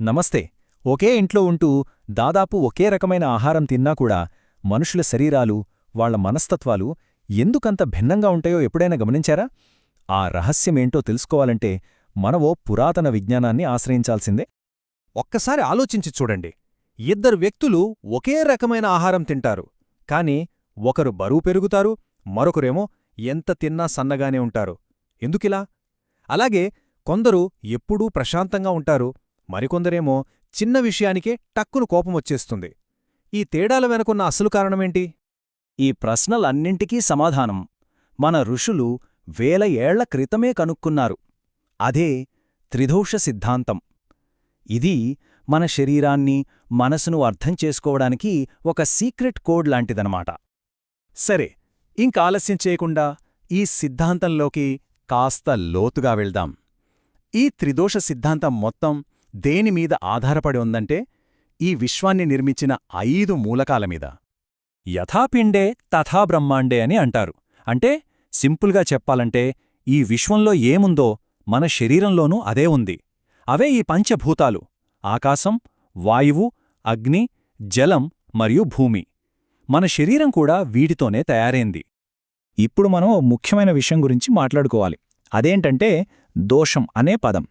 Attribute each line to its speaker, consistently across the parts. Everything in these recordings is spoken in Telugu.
Speaker 1: నమస్తే. ఒకే ఇంట్లో ఉంటూ దాదాపు ఒకే రకమైన ఆహారం తిన్నా కూడా మనుషుల శరీరాలు వాళ్ళ మనస్తత్వాలు ఎందుకంత భిన్నంగా ఉంటాయో ఎప్పుడైనా గమనించారా? ఆ రహస్యమేంటో తెలుసుకోవాలంటే మనవో పురాతన విజ్ఞానాన్ని ఆశ్రయించాల్సిందే.
Speaker 2: ఒక్కసారి ఆలోచించి చూడండి. ఇద్దరు వ్యక్తులు ఒకే రకమైన ఆహారం తింటారు. కాని ఒకరు బరువు పెరుగుతారు మరొకరేమో ఎంత తిన్నా సన్నగానే ఉంటారు. ఎందుకిలా? అలాగే కొందరు ఎప్పుడూ ప్రశాంతంగా ఉంటారు మరికొందరేమో చిన్న విషయానికే టక్కును కోపమొచ్చేస్తుంది. ఈ తేడాల వెనుకున్న అసలు కారణమేంటి?
Speaker 1: ఈ ప్రశ్నలన్నింటికీ సమాధానం. మన ఋషులు వేల ఏళ్ళ క్రితమే కనుక్కున్నారు. అదే త్రిదోష సిద్ధాంతం. ఇది మన శరీరాన్ని మనసును అర్థం చేసుకోవడానికి ఒక సీక్రెట్ కోడ్ లాంటిదనమాట.
Speaker 2: సరే ఇంకాలస్యం చేయకుండా ఈ సిద్ధాంతంలోకి కాస్త లోతుగా వెళ్దాం. ఈ త్రిదోష సిద్ధాంతం మొత్తం దేనిమీద ఆధారపడి ఉందంటే ఈ విశ్వాన్ని నిర్మించిన ఐదు మూలకాల మీద.
Speaker 1: యథాపిండే తథా బ్రహ్మాండే అని అంటారు. అంటే సింపుల్గా చెప్పాలంటే ఈ విశ్వంలో ఏముందో మన శరీరంలోనూ అదే ఉంది. అవే ఈ పంచభూతాలు ఆకాశం వాయువు అగ్ని జలం మరియు భూమి. మన శరీరం కూడా వీటితోనే తయారైంది. ఇప్పుడు మనం ముఖ్యమైన విషయం గురించి మాట్లాడుకోవాలి. అదేంటంటే దోషం అనే పదం.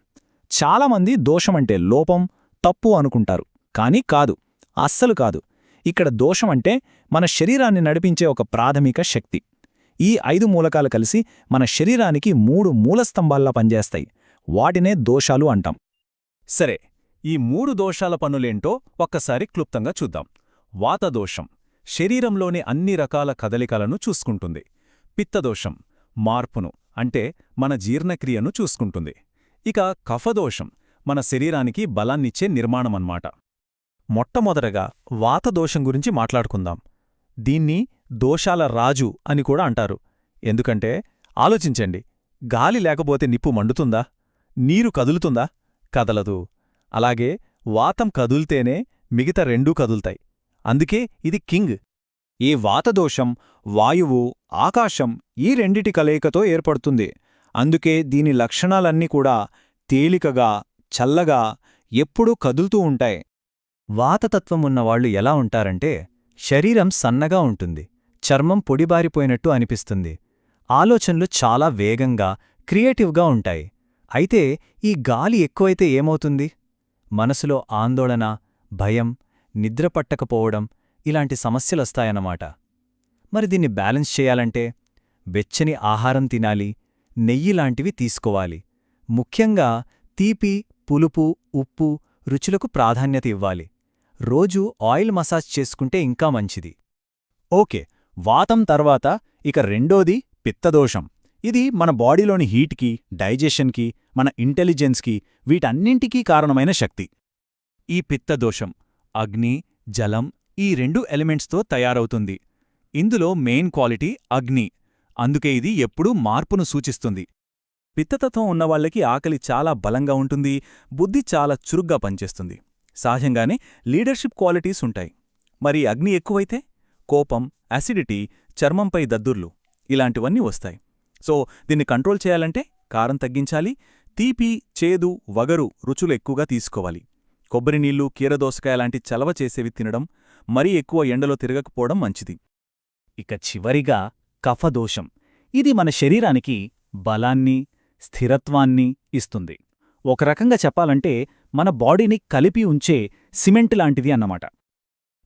Speaker 1: చాలామంది దోషమంటే లోపం తప్పు అనుకుంటారు. కానీ కాదు అస్సలు కాదు. ఇక్కడ దోషమంటే మన శరీరాన్ని నడిపించే ఒక ప్రాథమిక శక్తి. ఈ ఐదు మూలకాలు కలిసి మన శరీరానికి మూడు మూలస్తంభాల్లా పనిచేస్తాయి. వాటినే దోషాలు అంటాం.
Speaker 2: సరే ఈ మూడు దోషాల పనులేంటో ఒక్కసారి క్లుప్తంగా చూద్దాం. వాతదోషం శరీరంలోని అన్ని రకాల కదలికలను చూసుకుంటుంది. పిత్తదోషం మార్పును అంటే మన జీర్ణక్రియను చూసుకుంటుంది. ఇక కఫదోషం మన శరీరానికి బలాన్నిచ్చే నిర్మాణమన్మాట. మొట్టమొదటగా వాతదోషం గురించి మాట్లాడుకుందాం. దీన్ని దోషాల రాజు అని కూడా అంటారు. ఎందుకంటే ఆలోచించండి గాలి లేకపోతే నిప్పు మండుతుందా? నీరు కదులుతుందా? కదలదు. అలాగే వాతం కదుల్తేనే మిగతా రెండూ కదుల్తాయి. అందుకే ఇది కింగ్.
Speaker 1: ఈ వాతదోషం వాయువు ఆకాశం ఈ రెండిటి కలయికతో ఏర్పడుతుంది. అందుకే దీని లక్షణాలన్నీ కూడా తేలికగా చల్లగా ఎప్పుడూ కదులుతూ ఉంటాయి. వాతతత్వం ఉన్నవాళ్ళు ఎలా ఉంటారంటే శరీరం సన్నగా ఉంటుంది చర్మం పొడిబారిపోయినట్టు అనిపిస్తుంది. ఆలోచనలు చాలా వేగంగా క్రియేటివ్గా ఉంటాయి. అయితే ఈ గాలి ఎక్కువైతే ఏమవుతుంది? మనసులో ఆందోళన భయం నిద్రపట్టకపోవడం ఇలాంటి సమస్యలొస్తాయన్నమాట. మరి దీన్ని బ్యాలెన్స్ చేయాలంటే వెచ్చని ఆహారం తినాలి నెయ్యి లాంటివి తీసుకోవాలి. ముఖ్యంగా తీపి పులుపు ఉప్పు రుచులకు ప్రాధాన్యత ఇవ్వాలి. రోజూ ఆయిల్ మసాజ్ చేసుకుంటే ఇంకా మంచిది.
Speaker 2: ఓకే వాతం తర్వాత ఇక రెండోది పిత్తదోషం. ఇది మన బాడీలోని హీట్కి డైజెషన్కి మన ఇంటెలిజెన్స్కి వీటన్నింటికీ కారణమైన శక్తి. ఈ పిత్తదోషం అగ్ని జలం ఈ రెండు ఎలిమెంట్స్తో తయారవుతుంది. ఇందులో మెయిన్ క్వాలిటీ అగ్ని. అందుకే ఇది ఎప్పుడూ మార్పును సూచిస్తుంది. పిత్తతత్వం ఉన్నవాళ్ళకి ఆకలి చాలా బలంగా ఉంటుంది బుద్ధి చాలా చురుగ్గా పనిచేస్తుంది. సహజంగానే లీడర్షిప్ క్వాలిటీస్ ఉంటాయి. మరి అగ్ని ఎక్కువైతే? కోపం అసిడిటీ చర్మంపై దద్దుర్లు ఇలాంటివన్నీ వస్తాయి. సో దీన్ని కంట్రోల్ చేయాలంటే కారం తగ్గించాలి తీపి చేదు వగరు రుచులు ఎక్కువగా తీసుకోవాలి. కొబ్బరి నీళ్ళు కీరదోసకాయ లాంటి చలవ చేసేవి తినడం మరీ ఎక్కువ ఎండలో తిరగకపోవడం మంచిది.
Speaker 1: ఇక చివరిగా కఫదోషం. ఇది మన శరీరానికి బలాన్ని స్థిరత్వాన్ని ఇస్తుంది. ఒక రకంగా చెప్పాలంటే మన బాడీని కలిపి ఉంచే సిమెంట్ లాంటిది అన్నమాట.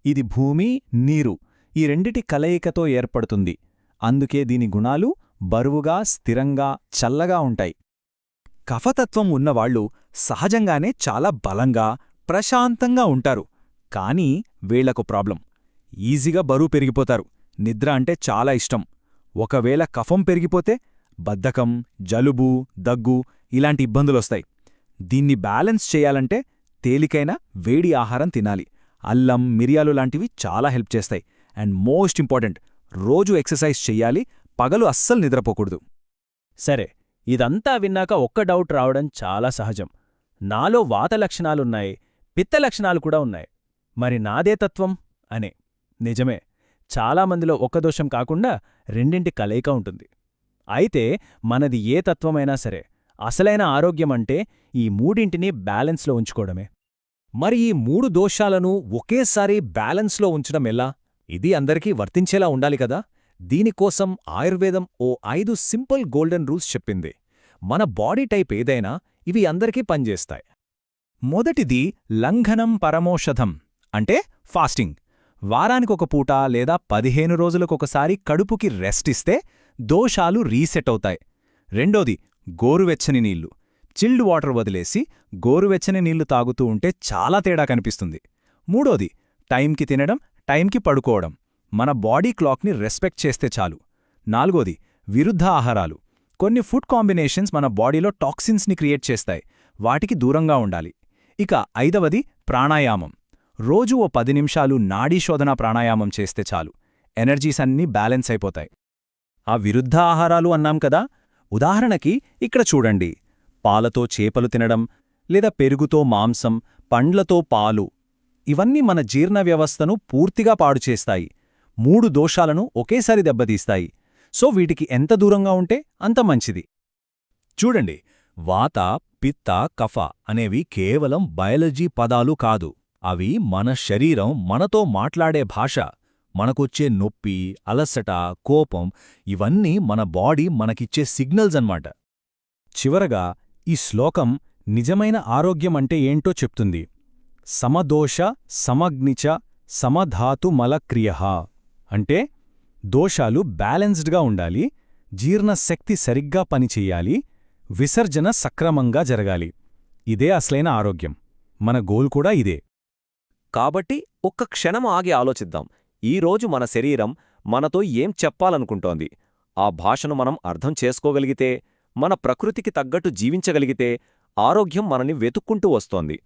Speaker 1: ఇది భూమి నీరు ఈ రెండిటి కలయికతో ఏర్పడుతుంది. అందుకే దీని గుణాలు బరువుగా స్థిరంగా చల్లగా ఉంటాయి.
Speaker 2: కఫతత్వం ఉన్నవాళ్ళు సహజంగానే చాలా బలంగా ప్రశాంతంగా ఉంటారు. కానీ వీళ్ళకు ప్రాబ్లం. ఈజీగా బరువు పెరిగిపోతారు. నిద్ర అంటే చాలా ఇష్టం. ఒకవేళ కఫం పెరిగిపోతే బద్ధకం జలుబు దగ్గు ఇలాంటి ఇబ్బందులొస్తాయి. దీన్ని బ్యాలెన్స్ చేయాలంటే తేలికైన వేడి ఆహారం తినాలి. అల్లం మిరియాలు లాంటివి చాలా హెల్ప్ చేస్తాయి. అండ్ మోస్ట్ ఇంపార్టెంట్ రోజు ఎక్సర్సైజ్ చెయ్యాలి పగలు అస్సలు నిద్రపోకూడదు.
Speaker 3: సరే ఇదంతా విన్నాక ఒక్క డౌట్ రావడం చాలా సహజం. నాలో వాత లక్షణాలున్నాయి పిత్త లక్షణాలు కూడా ఉన్నాయి. మరి నాదే తత్వం? అనే. నిజమే. చాలామందిలో ఒక్క దోషం కాకుండా రెండింటి కలయిక ఉంటుంది. అయితే మనది ఏ తత్వమైనా సరే అసలైన ఆరోగ్యమంటే ఈ మూడింటిని బ్యాలెన్స్లో ఉంచుకోవడమే.
Speaker 1: మరి ఈ మూడు దోషాలను ఒకేసారి బ్యాలెన్స్లో ఉంచడం ఎలా? ఇది అందరికీ వర్తించేలా ఉండాలి కదా? దీనికోసం ఆయుర్వేదం ఓ ఐదు సింపుల్ గోల్డెన్ రూల్స్ చెప్పింది. మన బాడీ టైప్ ఏదైనా ఇవి అందరికీ పనిచేస్తాయి. మొదటిది లంఘనం పరమోషధం అంటే ఫాస్టింగ్. వారానికొక పూట లేదా పదిహేను రోజులకొకసారి కడుపుకి రెస్ట్ ఇస్తే దోషాలు రీసెట్ అవుతాయి. రెండోది గోరువెచ్చని నీళ్ళు. చిల్డ్ వాటర్ వదిలేసి గోరువెచ్చని నీళ్ళు తాగుతూ ఉంటే చాలా తేడా కనిపిస్తుంది. మూడోది టైంకి తినడం టైంకి పడుకోవడం. మన బాడీ క్లాక్ని రెస్పెక్ట్ చేస్తే చాలు. నాలుగోది విరుద్ధ ఆహారాలు. కొన్ని ఫుడ్ కాంబినేషన్స్ మన బాడీలో టాక్సిన్స్ని క్రియేట్ చేస్తాయి. వాటికి దూరంగా ఉండాలి. ఇక ఐదవది ప్రాణాయామం. రోజు ఓ పది నిమిషాలు నాడీ శోధన ప్రాణాయామం చేస్తే చాలు. ఎనర్జీస్ అన్నీ బ్యాలెన్స్ అయిపోతాయి. ఆ విరుద్ధ ఆహారాలు అన్నాం కదా? ఉదాహరణకి ఇక్కడ చూడండి. పాలతో చేపలు తినడం లేదా పెరుగుతో మాంసం పండ్లతో పాలు ఇవన్నీ మన జీర్ణ వ్యవస్థను పూర్తిగా పాడు చేస్తాయి. మూడు దోషాలను ఒకేసారి దెబ్బతీస్తాయి. సో వీటికి ఎంత దూరంగా ఉంటే అంత మంచిది. చూడండి. వాత పిత్త కఫ అనేవి కేవలం బయాలజీ పదాలు కాదు. అవి మన శరీరం మనతో మాట్లాడే భాష. మనకొచ్చే నొప్పి అలసట కోపం ఇవన్నీ మన బాడీ మనకిచ్చే సిగ్నల్స్ అన్నమాట. చివరగా ఈ శ్లోకం నిజమైన ఆరోగ్యం అంటే ఏంటో చెప్తుంది. సమదోష సమగ్నిచ సమధాతుమలక్రియ అంటే దోషాలు బ్యాలెన్స్డ్గా ఉండాలి జీర్ణశక్తి సరిగ్గా పనిచెయ్యాలి విసర్జన సక్రమంగా జరగాలి. ఇదే అసలైన ఆరోగ్యం. మన గోల్ కూడా ఇదే.
Speaker 4: కాబట్టి ఒక్క క్షణం ఆగి ఆలోచిద్దాం. ఈరోజు మన శరీరం మనతో ఏం చెప్పాలనుకుంటోంది? ఆ భాషను మనం అర్థం చేసుకోగలిగితే మన ప్రకృతికి తగ్గట్టు జీవించగలిగితే ఆరోగ్యం మనని వెతుక్కుంటూ వస్తోంది.